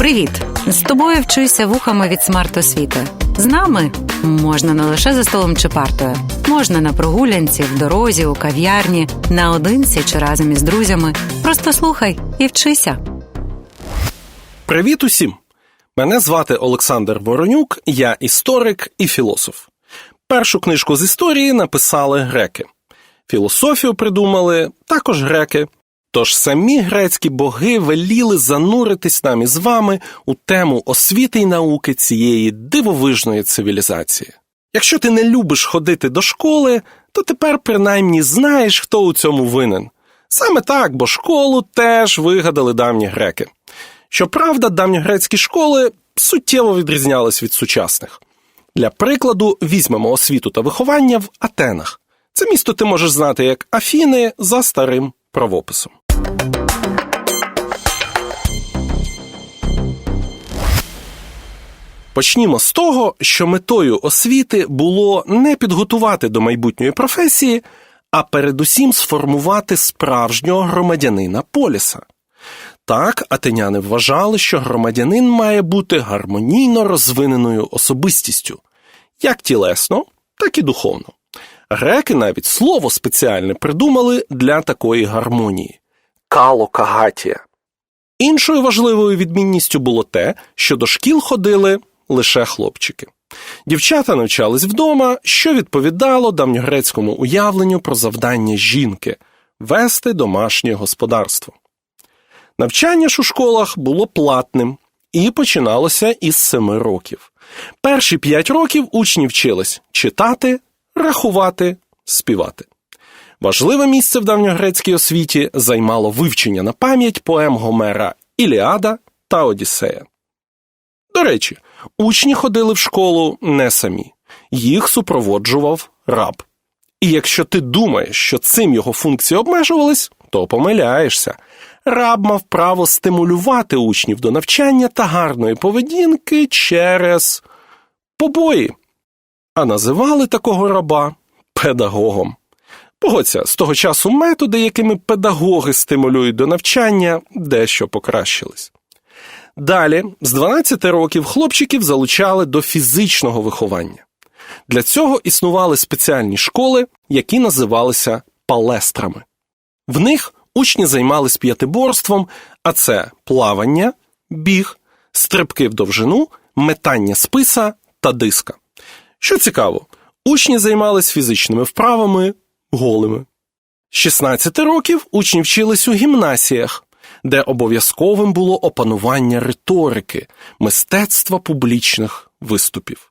Привіт! З тобою вчуся вухами від смарт-освіти. З нами можна не лише за столом чи партою, можна на прогулянці, в дорозі, у кав'ярні, наодинці чи разом із друзями. Просто слухай і вчися. Привіт усім! Мене звати Олександр Воронюк, я історик і філософ. Першу книжку з історії написали греки. Філософію придумали також греки. Тож самі грецькі боги веліли зануритись нам із вами у тему освіти й науки цієї дивовижної цивілізації. Якщо ти не любиш ходити до школи, то тепер принаймні знаєш, хто у цьому винен. Саме так, бо школу теж вигадали давні греки. Щоправда, давньогрецькі школи суттєво відрізнялись від сучасних. Для прикладу, візьмемо освіту та виховання в Атенах. Це місто ти можеш знати як Афіни за старим правописом. Почнімо з того, що метою освіти було не підготувати до майбутньої професії, а передусім сформувати справжнього громадянина поліса. Так, атеняни вважали, що громадянин має бути гармонійно розвиненою особистістю, як тілесно, так і духовно. Греки навіть слово спеціальне придумали для такої гармонії калокагатія. Іншою важливою відмінністю було те, що до шкіл ходили лише хлопчики. Дівчата навчались вдома, що відповідало давньогрецькому уявленню про завдання жінки вести домашнє господарство. Навчання ж у школах було платним і починалося із семи років. Перші п'ять років учні вчились читати, рахувати, співати. Важливе місце в давньогрецькій освіті займало вивчення на пам'ять поем Гомера Іліада та Одіссея. До речі, учні ходили в школу не самі, їх супроводжував раб. І якщо ти думаєш, що цим його функції обмежувались, то помиляєшся. Раб мав право стимулювати учнів до навчання та гарної поведінки через побої, а називали такого раба педагогом. Погодься, з того часу методи, якими педагоги стимулюють до навчання, дещо покращились. Далі, з 12 років, хлопчиків залучали до фізичного виховання. Для цього існували спеціальні школи, які називалися палестрами. В них учні займались п'ятиборством, а це плавання, біг, стрибки в довжину, метання списа та диска. Що цікаво, учні займались фізичними вправами голими. З 16 років учні вчились у гімнасіях, де обов'язковим було опанування риторики, мистецтва публічних виступів.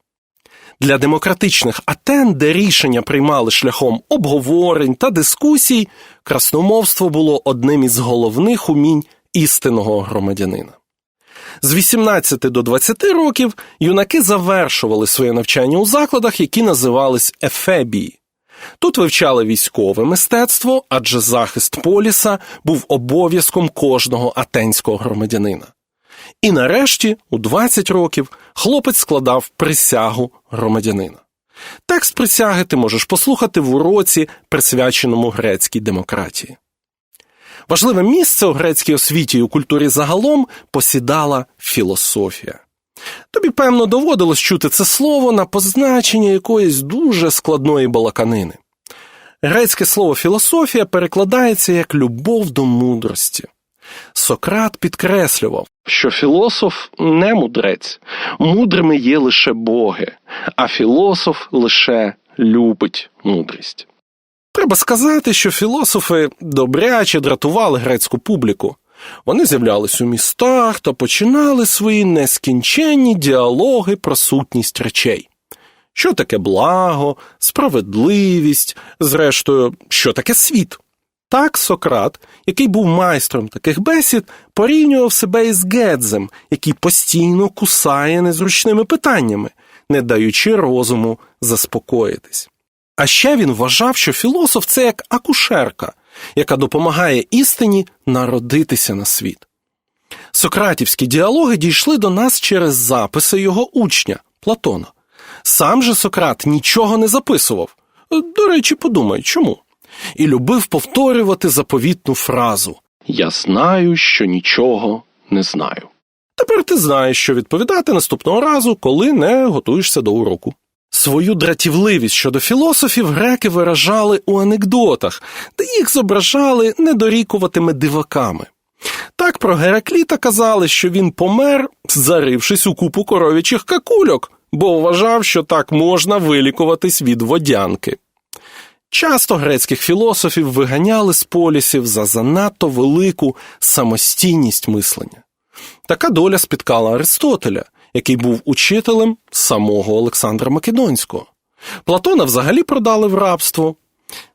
Для демократичних атен, де рішення приймали шляхом обговорень та дискусій, красномовство було одним із головних умінь істинного громадянина. З 18 до 20 років юнаки завершували своє навчання у закладах, які називались ефебії. Тут вивчали військове мистецтво, адже захист поліса був обов'язком кожного атенського громадянина. І нарешті, у 20 років, хлопець складав присягу громадянина. Текст присяги ти можеш послухати в уроці, присвяченому грецькій демократії. Важливе місце у грецькій освіті і у культурі загалом посідала філософія. Тобі, певно, доводилось чути це слово на позначення якоїсь дуже складної балаканини. Грецьке слово філософія перекладається як любов до мудрості. Сократ підкреслював, що філософ не мудрець, мудрими є лише боги, а філософ лише любить мудрість. Треба сказати, що філософи добряче дратували грецьку публіку. Вони з'являлись у містах та починали свої нескінченні діалоги про сутність речей. Що таке благо, справедливість, зрештою, що таке світ? Так Сократ, який був майстром таких бесід, порівнював себе із Гедзем, який постійно кусає незручними питаннями, не даючи розуму заспокоїтись. А ще він вважав, що філософ це як акушерка, яка допомагає істині народитися на світ. Сократівські діалоги дійшли до нас через записи його учня Платона. Сам же Сократ нічого не записував. До речі, подумай, чому? І любив повторювати заповітну фразу Я знаю, що нічого не знаю. Тепер ти знаєш, що відповідати наступного разу, коли не готуєшся до уроку. Свою дратівливість щодо філософів греки виражали у анекдотах, де їх зображали недорікуватими диваками. Так про Геракліта казали, що він помер, зарившись у купу коров'ячих какульок, бо вважав, що так можна вилікуватись від водянки. Часто грецьких філософів виганяли з полісів за занадто велику самостійність мислення. Така доля спіткала Аристотеля, який був учителем самого Олександра Македонського. Платона взагалі продали в рабство.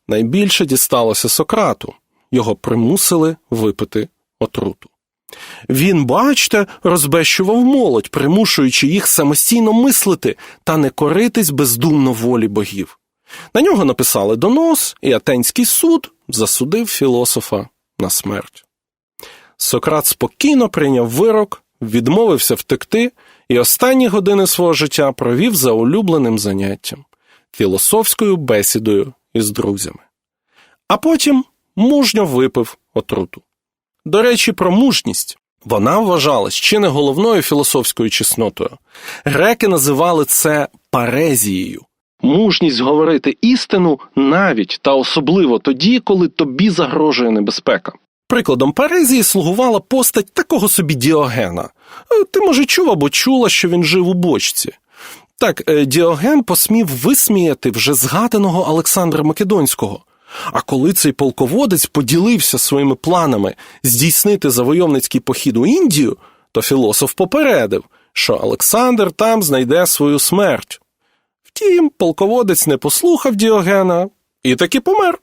Найбільше дісталося Сократу, його примусили випити отруту. Він, бачте, розбещував молодь, примушуючи їх самостійно мислити та не коритись бездумно волі богів. На нього написали донос, і Атенський суд засудив філософа на смерть. Сократ спокійно прийняв вирок, відмовився втекти і останні години свого життя провів за улюбленим заняттям філософською бесідою із друзями. А потім мужньо випив отруту. До речі, про мужність. Вона вважалась чи не головною філософською чеснотою. Греки називали це парезією. Мужність говорити істину навіть та особливо тоді, коли тобі загрожує небезпека. Прикладом парезії слугувала постать такого собі Діогена. Е, Ти, може, чув або чула, що він жив у бочці. Так, е, Діоген посмів висміяти вже згаданого Олександра Македонського. А коли цей полководець поділився своїми планами здійснити завойовницький похід у Індію, то філософ попередив, що Олександр там знайде свою смерть. Втім, полководець не послухав Діогена і таки помер.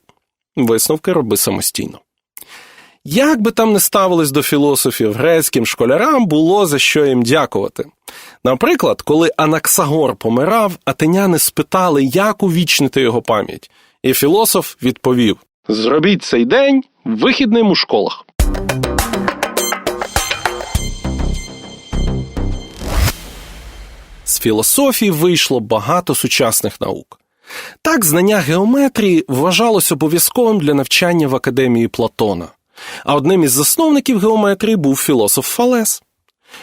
Висновки роби самостійно. Як би там не ставились до філософів грецьким школярам, було за що їм дякувати. Наприклад, коли Анаксагор помирав, атеняни спитали, як увічнити його пам'ять, і філософ відповів: Зробіть цей день вихідним у школах. З філософії вийшло багато сучасних наук. Так, знання геометрії вважалось обов'язковим для навчання в академії Платона. А одним із засновників геометрії був філософ Фалес.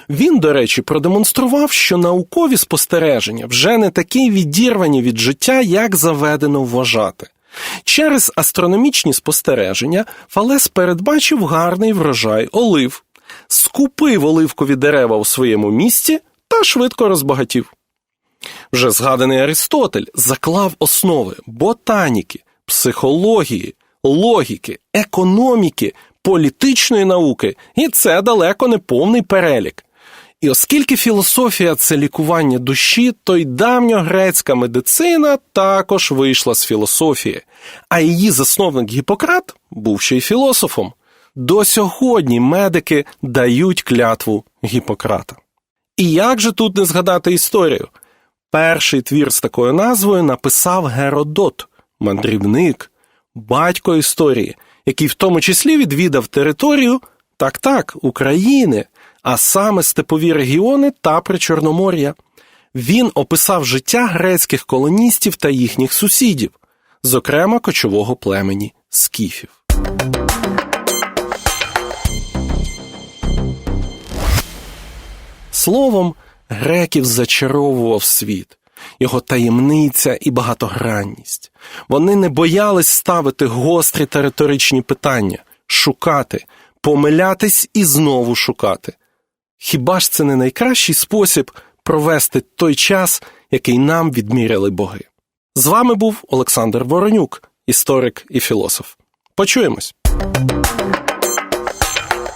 Він, до речі, продемонстрував, що наукові спостереження вже не такі відірвані від життя, як заведено вважати. Через астрономічні спостереження Фалес передбачив гарний врожай олив, скупив оливкові дерева у своєму місті та швидко розбагатів. Вже згаданий Аристотель заклав основи ботаніки, психології, логіки, економіки, політичної науки, і це далеко не повний перелік. І оскільки філософія це лікування душі, то й давньогрецька медицина також вийшла з філософії, а її засновник Гіппократ був ще й філософом. До сьогодні медики дають клятву Гіппократа. І як же тут не згадати історію? Перший твір з такою назвою написав Геродот, мандрівник, батько історії, який в тому числі відвідав територію так так України, а саме степові регіони та Причорномор'я. Він описав життя грецьких колоністів та їхніх сусідів, зокрема кочового племені скіфів. Словом, греків зачаровував світ, його таємниця і багатогранність. Вони не боялись ставити гострі та риторичні питання, шукати, помилятись і знову шукати. Хіба ж це не найкращий спосіб провести той час, який нам відміряли боги? З вами був Олександр Воронюк, історик і філософ. Почуємось.